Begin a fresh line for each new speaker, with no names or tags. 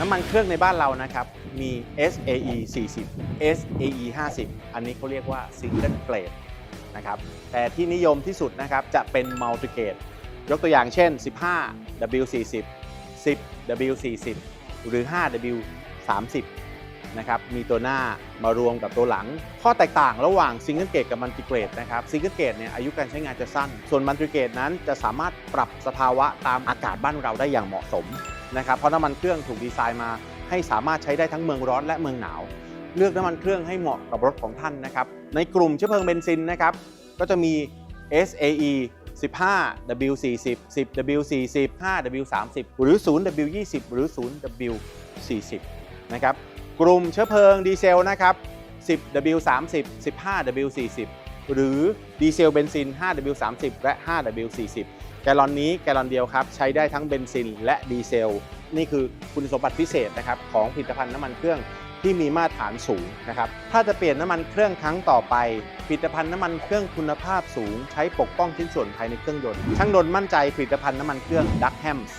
น้ำมันเครื่องในบ้านเรานะครับ มี SAE 40 SAE 50 อันนี้เขาเรียกว่า Single Grade นะครับแต่ที่นิยมที่สุดนะครับจะเป็น Multi Grade ยกตัวอย่างเช่น 15 W40 10 W40 หรือ 5 W30 นะครับมีตัวหน้ามารวมกับตัวหลัง ข้อแตกต่างระหว่าง Single Grade กับ Multi Grade นะครับ Single Grade เนี่ยอายุการใช้งานจะสั้น ส่วน Multi Grade นั้นจะสามารถปรับสภาวะตามอากาศบ้านเราได้อย่างเหมาะสม นะครับเพราะน้ำมันเครื่องถูกดีไซน์มาให้สามารถใช้ได้ทั้งเมืองร้อนและเมืองหนาว เลือกน้ำมันเครื่องให้เหมาะกับรถของท่านนะครับในกลุ่มเชื้อเพลิงเบนซินนะครับก็จะมี SAE 15 W40 10 W40 5 W30 หรือ0 W20 หรือ0 W40 นะครับกลุ่มเชื้อเพลิงดีเซลนะครับ10 W30 15 W40 หรือดีเซลเบนซิน 5 W30 และ 5 W40 แกลลอนนี้แกลลอนเดียวครับ ใช้ได้ทั้งเบนซินและดีเซล นี่คือคุณสมบัติพิเศษนะครับของผลิตภัณฑ์น้ำมันเครื่องที่มีมาตรฐานสูงนะครับ ถ้าจะเปลี่ยนน้ำมันเครื่องครั้งต่อไป ผลิตภัณฑ์น้ำมันเครื่องคุณภาพสูง ใช้ปกป้องชิ้นส่วนภายในเครื่องยนต์ ช่างดนมั่นใจผลิตภัณฑ์น้ำมันเครื่องดักแฮมส์